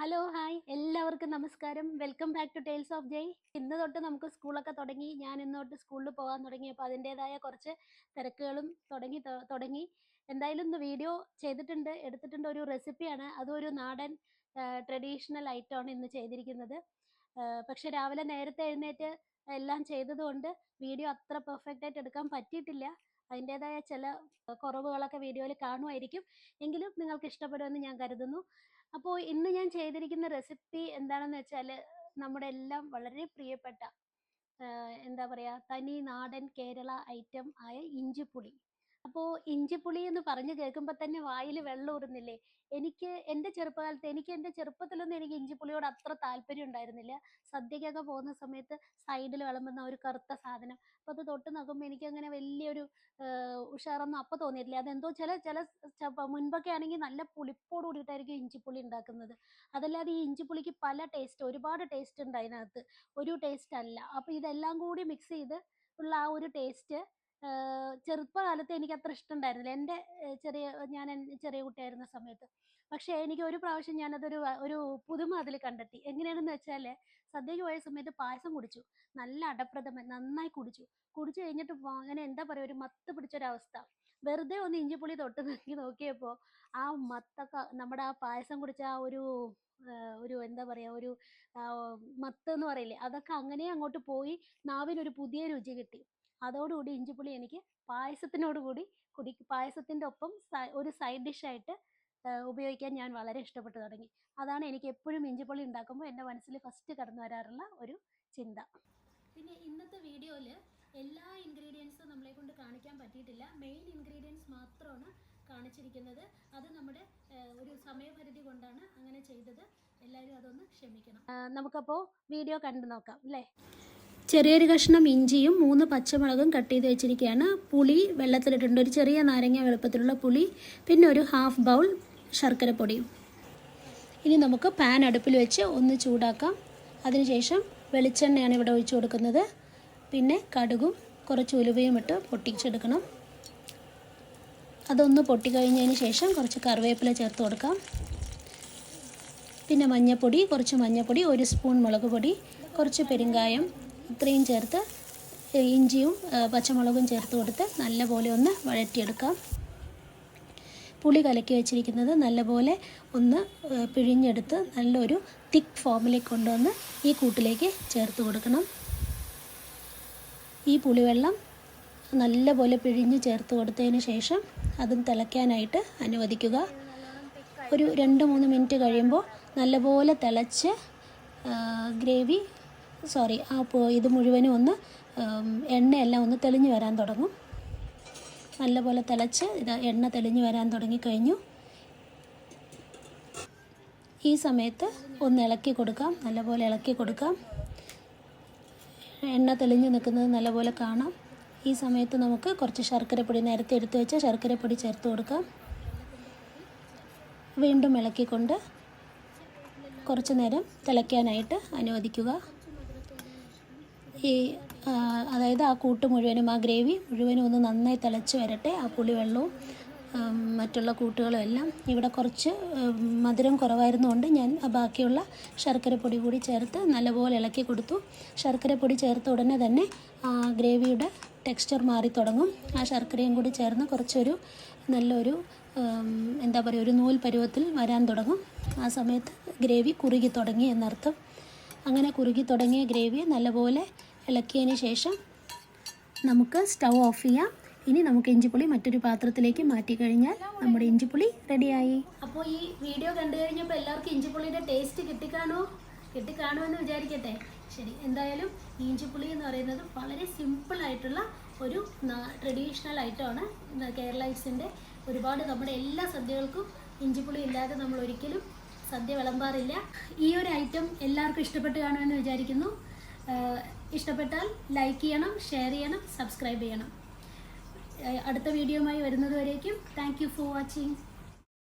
Hello hi എല്ലാവർക്കും നമസ്കാരം. Welcome back to tales of Jai ഇന്ന് തൊട്ട് നമുക്ക് സ്കൂളൊക്കെ തുടങ്ങി. ഞാൻ ഇന്ന് തൊട്ട് സ്കൂളിൽ പോകാൻ തുടങ്ങി. അപ്പോൾ അതിന്റെതായ കുറച്ച് തിരക്കുകളും തുടങ്ങി തുടങ്ങി. എന്തായാലും ഇന്ന് വീഡിയോ ചെയ്തിട്ടുണ്ട്. എടുത്തിട്ടുണ്ട് ഒരു റെസിപ്പിയാണ് അതും ഒരു നാടൻ ട്രഡീഷണൽ ഐറ്റമാണ് ഇന്ന് ചെയ്തിരിക്കുന്നത്. പക്ഷെ രാവിലെ നേരത്തെ എഴുന്നേറ്റ് എല്ലാം ചെയ്തതുകൊണ്ട് വീഡിയോ അത്ര പെർഫെക്റ്റ് ആയിട്ട് എടുക്കാൻ പറ്റിയിട്ടില്ല. അതിന്റെതായ ചില കുറവുകളൊക്കെ വീഡിയോയിൽ കാണുമായിരിക്കും എങ്കിലും നിങ്ങൾക്ക് ഇഷ്ടപ്പെടുമെന്ന് ഞാൻ കരുതുന്നു. അപ്പോൾ ഇന്ന് ഞാൻ ചെയ്തിരിക്കുന്ന റെസിപ്പി എന്താണെന്ന് വെച്ചാൽ നമ്മുടെ എല്ലാം വളരെ പ്രിയപ്പെട്ട എന്താ പറയുക തനി നാടൻ കേരള ഐറ്റം ആയ ഇഞ്ചിപ്പുളി. അപ്പോൾ ഇഞ്ചിപ്പുളി എന്ന് പറഞ്ഞു കേൾക്കുമ്പോൾ തന്നെ വായിൽ വെള്ളം ഊറുന്നില്ലേ? എനിക്ക് എന്റെ ചെറുപ്പകാലത്ത് എനിക്ക് എന്റെ ചെറുപ്പത്തിലൊന്നും എനിക്ക് ഇഞ്ചിപ്പുളിയോട് അത്ര താല്പര്യം ഉണ്ടായിരുന്നില്ല. സദ്യക്കൊക്കെ പോകുന്ന സമയത്ത് സൈഡിൽ വിളമ്പുന്ന ഒരു കറുത്ത സാധനം. അപ്പൊ അത് തൊട്ട് നോക്കുമ്പോൾ എനിക്കങ്ങനെ വലിയൊരു ആഹ് ഉഷാറൊന്നും അപ്പൊ തോന്നിയിട്ടില്ല. അതെന്തോ ചില ചില മുൻപൊക്കെ ആണെങ്കിൽ നല്ല പുളിപ്പോട് കൂടിയിട്ടായിരിക്കും ഇഞ്ചിപ്പുളി ഉണ്ടാക്കുന്നത്. അതല്ലാതെ ഈ ഇഞ്ചിപ്പുളിക്ക് പല ടേസ്റ്റ് ഒരുപാട് ടേസ്റ്റ് ഉണ്ട് അതിനകത്ത്. ഒരു ടേസ്റ്റ് അല്ല. അപ്പൊ ഇതെല്ലാം കൂടി മിക്സ് ചെയ്ത് ഉള്ള ആ ഒരു ടേസ്റ്റ് ചെറുപ്പകാലത്ത് എനിക്ക് അത്ര ഇഷ്ടമുണ്ടായിരുന്നില്ല. എന്റെ ചെറിയ ഞാൻ ചെറിയ കുട്ടിയായിരുന്ന സമയത്ത്. പക്ഷേ എനിക്ക് ഒരു പ്രാവശ്യം ഞാനതൊരു ഒരു പുതുമ അതിൽ കണ്ടെത്തി. എങ്ങനെയാണെന്ന് വെച്ചാൽ സദ്യക്ക് പോയ സമയത്ത് പായസം കുടിച്ചു. നല്ല അടപ്രഥമൻ നന്നായി കുടിച്ചു. കുടിച്ചു കഴിഞ്ഞിട്ട് അങ്ങനെ എന്താ പറയുക ഒരു മത്ത് പിടിച്ചൊരവസ്ഥ. വെറുതെ ഒന്ന് ഇഞ്ചിപ്പുളി തൊട്ട് നോക്കി നോക്കിയപ്പോൾ ആ മത്തൊക്കെ നമ്മുടെ ആ പായസം കുടിച്ച ആ ഒരു ഒരു എന്താ പറയാ ഒരു മത്ത് എന്ന് പറയില്ലേ അതൊക്കെ അങ്ങനെ അങ്ങോട്ട് പോയി നാവിനൊരു പുതിയ രുചി കിട്ടി. അതോടുകൂടി ഇഞ്ചിപ്പുളി എനിക്ക് പായസത്തിനോട് കൂടി പായസത്തിന്റെ ഒപ്പം ഒരു സൈഡ് ഡിഷായിട്ട് ഉപയോഗിക്കാൻ ഞാൻ വളരെ ഇഷ്ടപ്പെട്ടു തുടങ്ങി. അതാണ് എനിക്ക് എപ്പോഴും ഇഞ്ചിപ്പൊളി ഉണ്ടാക്കുമ്പോൾ എന്റെ മനസ്സിൽ ഫസ്റ്റ് കടന്നു വരാറുള്ള ഒരു ചിന്ത. പിന്നെ ഇന്നത്തെ വീഡിയോയിൽ എല്ലാ ഇൻഗ്രീഡിയൻസും നമ്മളെ കൊണ്ട് കാണിക്കാൻ പറ്റിയിട്ടില്ല. മെയിൻ ഇൻഗ്രീഡിയൻസ് മാത്രമാണ് കാണിച്ചിരിക്കുന്നത്. അത് നമ്മുടെ ഒരു സമയപരിധി കൊണ്ടാണ് അങ്ങനെ ചെയ്തത്. എല്ലാവരും അതൊന്ന് ക്ഷമിക്കണം. നമുക്കപ്പോൾ വീഡിയോ കണ്ടു നോക്കാം അല്ലേ? ചെറിയൊരു കഷ്ണം ഇഞ്ചിയും മൂന്ന് പച്ചമുളകും കട്ട് ചെയ്ത് വെച്ചിരിക്കുകയാണ്. പുളി വെള്ളത്തിലിട്ടുണ്ട് ഒരു ചെറിയ നാരങ്ങ വലുപ്പത്തിലുള്ള പുളി പിന്നെ ഒരു ഹാഫ് ബൗൾ ശർക്കരപ്പൊടിയും ഇനി നമുക്ക് പാൻ അടുപ്പിൽ വെച്ച് ഒന്ന് ചൂടാക്കാം. അതിനുശേഷം വെളിച്ചെണ്ണയാണ് ഇവിടെ ഒഴിച്ചു കൊടുക്കുന്നത്. പിന്നെ കടുകും കുറച്ച് ഉലുവയും ഇട്ട് പൊട്ടിച്ചെടുക്കണം. അതൊന്ന് പൊട്ടിക്കഴിഞ്ഞതിന് ശേഷം കുറച്ച് കറിവേപ്പില ചേർത്ത് കൊടുക്കാം. പിന്നെ മഞ്ഞൾപ്പൊടി കുറച്ച് മഞ്ഞൾപ്പൊടി ഒരു സ്പൂൺ മുളക് പൊടി കുറച്ച് പെരുങ്കായം ഇത്രയും ചേർത്ത് ഇഞ്ചിയും പച്ചമുളകും ചേർത്ത് കൊടുത്ത് നല്ലപോലെ ഒന്ന് വഴറ്റിയെടുക്കാം. പുളി കലക്കി വെച്ചിരിക്കുന്നത് നല്ലപോലെ ഒന്ന് പിഴിഞ്ഞെടുത്ത് നല്ലൊരു തിക്ക് ഫോമിലേക്ക് കൊണ്ടുവന്ന് ഈ കൂട്ടിലേക്ക് ചേർത്ത് കൊടുക്കണം. ഈ പുളിവെള്ളം നല്ലപോലെ പിഴിഞ്ഞ് ചേർത്ത് കൊടുത്തതിന് ശേഷം അതും തിളയ്ക്കാനായിട്ട് അനുവദിക്കുക. ഒരു രണ്ട് മൂന്ന് മിനിറ്റ് കഴിയുമ്പോൾ നല്ലപോലെ തിളച്ച് ഗ്രേവി സോറി ആ ഇത് മുഴുവനും ഒന്ന് എണ്ണയെല്ലാം ഒന്ന് തെളിഞ്ഞു വരാൻ തുടങ്ങും. നല്ലപോലെ തിളച്ച് ഇത് എണ്ണ തെളിഞ്ഞ് വരാൻ തുടങ്ങിക്കഴിഞ്ഞു ഈ സമയത്ത് ഒന്ന് ഇളക്കി കൊടുക്കാം. നല്ലപോലെ ഇളക്കി കൊടുക്കാം. എണ്ണ തെളിഞ്ഞ് നിൽക്കുന്നത് നല്ലപോലെ കാണാം. ഈ സമയത്ത് നമുക്ക് കുറച്ച് ശർക്കരപ്പൊടി നേരത്തെ എടുത്തു വെച്ച ശർക്കരപ്പൊടി ചേർത്ത് കൊടുക്കാം. വീണ്ടും ഇളക്കിക്കൊണ്ട് കുറച്ച് നേരം തിളയ്ക്കാനായിട്ട് അനുവദിക്കുക. ഈ അതായത് ആ കൂട്ട് മുഴുവനും ആ ഗ്രേവി മുഴുവനും ഒന്ന് നന്നായി തിളച്ച് വരട്ടെ ആ പുളിവെള്ളവും മറ്റുള്ള കൂട്ടുകളും എല്ലാം. ഇവിടെ കുറച്ച് മധുരം കുറവായിരുന്നുകൊണ്ട് ഞാൻ ബാക്കിയുള്ള ശർക്കരപ്പൊടി കൂടി ചേർത്ത് നല്ലപോലെ ഇളക്കി കൊടുത്തു. ശർക്കരപ്പൊടി ചേർത്ത ഉടനെ തന്നെ ആ ഗ്രേവിയുടെ ടെക്സ്ചർ മാറി തുടങ്ങും. ആ ശർക്കരയും കൂടി ചേർന്ന് കുറച്ചൊരു നല്ലൊരു എന്താ പറയുക ഒരു നൂൽ പരുവത്തിൽ വരാൻ തുടങ്ങും. ആ സമയത്ത് ഗ്രേവി കുറുകി തുടങ്ങി എന്നർത്ഥം. അങ്ങനെ കുറുകി തുടങ്ങിയ ഗ്രേവി നല്ലപോലെ ഇളക്കിയതിന് ശേഷം നമുക്ക് സ്റ്റൗ ഓഫ് ചെയ്യാം. ഇനി നമുക്ക് ഇഞ്ചിപ്പുളി മറ്റൊരു പാത്രത്തിലേക്ക് മാറ്റി കഴിഞ്ഞാൽ നമ്മുടെ ഇഞ്ചിപ്പുളി റെഡിയായി. അപ്പോൾ ഈ വീഡിയോ കണ്ടു കഴിഞ്ഞപ്പോൾ എല്ലാവർക്കും ഇഞ്ചിപ്പുളിയുടെ ടേസ്റ്റ് കിട്ടിക്കാണോ? കിട്ടിക്കാണുമെന്ന് വിചാരിക്കട്ടെ. ശരി എന്തായാലും ഇഞ്ചിപ്പുളി എന്ന് പറയുന്നത് വളരെ സിമ്പിൾ ആയിട്ടുള്ള ഒരു ട്രഡീഷണൽ ഐറ്റമാണ് കേരളൈറ്റ്സിന്റെ ഒരുപാട് നമ്മുടെ എല്ലാ സദ്യകൾക്കും ഇഞ്ചിപ്പുളി ഇല്ലാതെ നമ്മൾ ഒരിക്കലും സദ്യ വിളമ്പാറില്ല. ഈ ഒരു ഐറ്റം എല്ലാവർക്കും ഇഷ്ടപ്പെട്ട് കാണുമെന്ന് വിചാരിക്കുന്നു. ഇഷ്ടപ്പെട്ടാൽ ലൈക്ക് ചെയ്യണം ഷെയർ ചെയ്യണം സബ്സ്ക്രൈബ് ചെയ്യണം. അടുത്ത വീഡിയോയുമായി വരുന്നതുവരേക്കും താങ്ക് യു ഫോർ വാച്ചിങ്